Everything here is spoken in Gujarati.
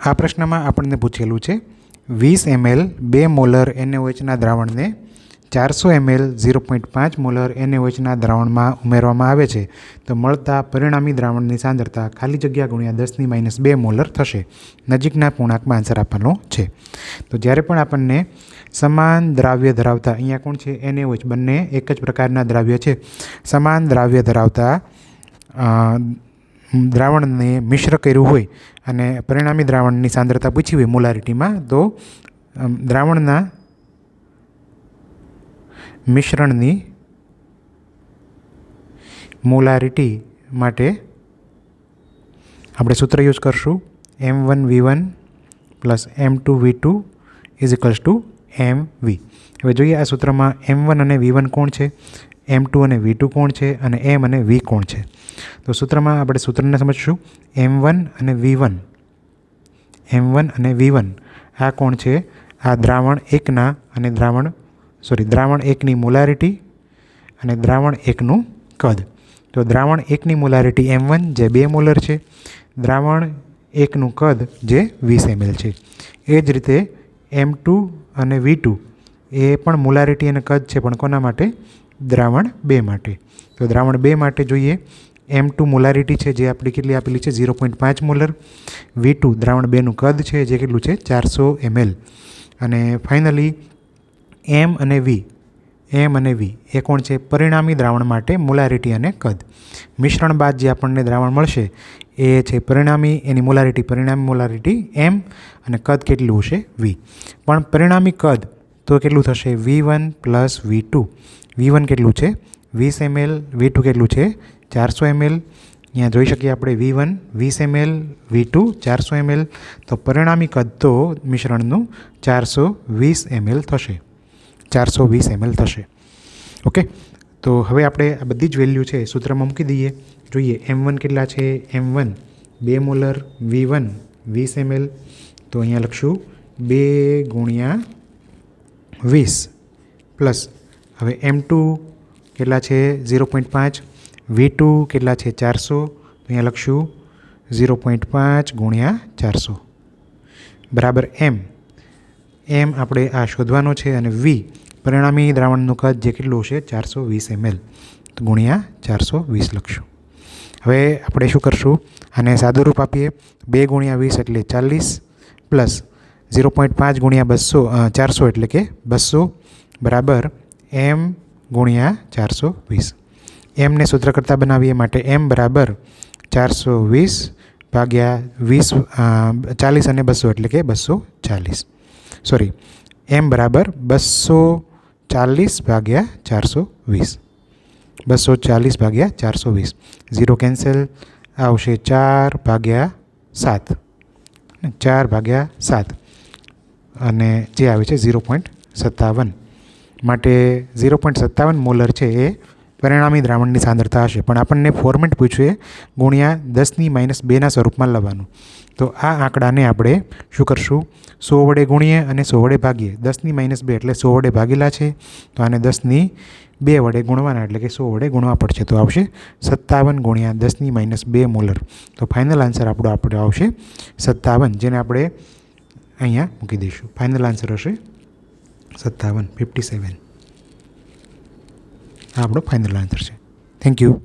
આ પ્રશ્નમાં આપણને પૂછેલું છે, વીસ એમએલ બે મોલર એનએઓએચના દ્રાવણને ચારસો એમએલ ઝીરો પોઈન્ટ પાંચ મોલર એનએઓએચના દ્રાવણમાં ઉમેરવામાં આવે છે, તો મળતા પરિણામી દ્રાવણની સાંદ્રતા ખાલી જગ્યા ગુણ્યા દસની માઇનસ બે મોલર થશે, નજીકના પૂર્ણાંકમાં આન્સર આપવાનો છે. તો જ્યારે પણ આપણને સમાન દ્રાવ્ય ધરાવતા, અહીંયા કોણ છે? એનએઓએચ બંને એક જ પ્રકારના દ્રાવ્ય છે. સમાન દ્રાવ્ય ધરાવતા દ્રાવણને મિશ્ર કર્યું હોય અને પરિણામી દ્રાવણની સાંદ્રતા પૂછી હોય મોલારિટીમાં, તો દ્રાવણના મિશ્રણની મોલારિટી માટે આપણે સૂત્ર યુઝ કરશું. M one V one plus M two V two is equals to M V હવે જોઈએ આ સૂત્રમાં એમ વન અને વી વન કોણ છે? એમ ટુ અને વી ટુ કોણ છે અને એમ અને વી કોણ છે? તો સૂત્રમાં આપણે સૂત્રને સમજશું. એમ વન અને વી વન એમ વન અને વી વન આ કોણ છે? આ દ્રાવણ એકના અને દ્રાવણ સોરી દ્રાવણ એકની મોલારિટી અને દ્રાવણ એકનું કદ. તો દ્રાવણ એકની મોલારિટી એમ વન જે બે મોલર છે. દ્રાવણ એકનું કદ જે વીસ એમએલ છે. એ જ રીતે એમ ટુ અને વી ટુ એ પણ મોલારિટી અને કદ છે, પણ કોના માટે? દ્રાવણ બે માટે. તો દ્રાવણ બે માટે જોઈએ, એમ ટુ મોલારિટી છે, જે આપણી કેટલી આપેલી છે? ઝીરો પોઈન્ટ પાંચ મોલર. વી ટુ, દ્રાવણ બેનું કદ છે, જે કેટલું છે? ચારસો એમએલ. અને ફાઇનલી, એમ અને વી. એમ અને વી, એ કોણ છે? પરિણામી દ્રાવણ માટે મોલારિટી અને કદ. મિશ્રણ બાદ જે આપણને દ્રાવણ મળશે, એ છે પરિણામી, એની મોલારિટી, પરિણામી મોલારિટી એમ અને કદ કેટલું હશે? વી. પણ પરિણામી કદ તો કેટલું થશે? V one plus V two. V one કેટલું છે? વીસ એમએલ વી ટુ કેટલું છે? ચારસો એમએલ અહીંયા જોઈ શકીએ આપણે વી વન, વીસ એમએલ વી ટુ, ચારસો એમએલ તો પરિણામી કદ તો મિશ્રણનું ચારસો વીસ એમએલ થશે. ચારસો વીસ એમએલ થશે. ઓકે? તો હવે આપણે આ બધી જ વેલ્યુ છે સૂત્રમાં મૂકી દઈએ. જોઈએ, એમ વન કેટલા છે? M one. બે મોલર, વી વન, વીસ એમએલ તો અહીંયા લખશું બે ગુણ્યા વીસ પ્લસ હવે એમ ટુ કેટલા છે? ઝીરો પોઈન્ટ પાંચ. વી ટુ કેટલા છે? ચારસો. અહીંયા લખશું ઝીરો પોઈન્ટ પાંચ ગુણ્યા ચારસો. બરાબર એમ. એમ આપણે આ શોધવાનો છે અને વી પરિણામી દ્રાવણનું કદ જે કેટલું છે ચારસો વીસ એમએલ તો ગુણ્યા ચારસો વીસ લખશું. હવે આપણે શું કરશું? આને સાદું રૂપ આપીએ. બે ગુણ્યા વીસ એટલે ચાલીસ પ્લસ ઝીરો પોઈન્ટ પાંચ ગુણ્યા બસો ચારસો એટલે કે બસો બરાબર એમ ગુણ્યા ચારસો વીસ. એમને સૂત્ર કરતાં બનાવીએ માટે એમ બરાબર ચારસો વીસ ભાગ્યા વીસ ચાલીસ અને બસો એટલે કે બસો ચાલીસ. સોરી એમ બરાબર બસો ચાલીસ ભાગ્યા ચારસો વીસ. બસો ચાલીસ ભાગ્યા ચારસો વીસ. ઝીરો કેન્સલ આવશે ચાર ભાગ્યા સાત. ચાર ભાગ્યા સાત. અને જે આવે છે ઝીરો પોઈન્ટ સત્તાવન. માટે ઝીરો પોઈન્ટ સત્તાવન મોલર છે એ પરિણામી દ્રાવણની સાંદ્રતા હશે. પણ આપણને ફોર્મેટ પૂછ્યું એ ગુણ્યા દસની માઇનસ બેના સ્વરૂપમાં લવાનું. તો આ આંકડાને આપણે શું કરશું? સો વડે ગુણીએ અને સો વડે ભાગીએ. દસની માઇનસ બે એટલે સો વડે ભાગેલા છે. તો આને દસની બે વડે ગુણવાના એટલે કે સો વડે ગુણવા પડશે. તો આવશે સત્તાવન ગુણ્યા દસની માઇનસ બે મોલર. તો ફાઇનલ આન્સર આપણો આપણે આવશે સત્તાવન, જેને આપણે અહીંયા મૂકી દઈશું. ફાઇનલ આન્સર હશે સત્તાવન ફિફ્ટી સેવન આ આપણો ફાઇનલ આન્સર છે. Thank you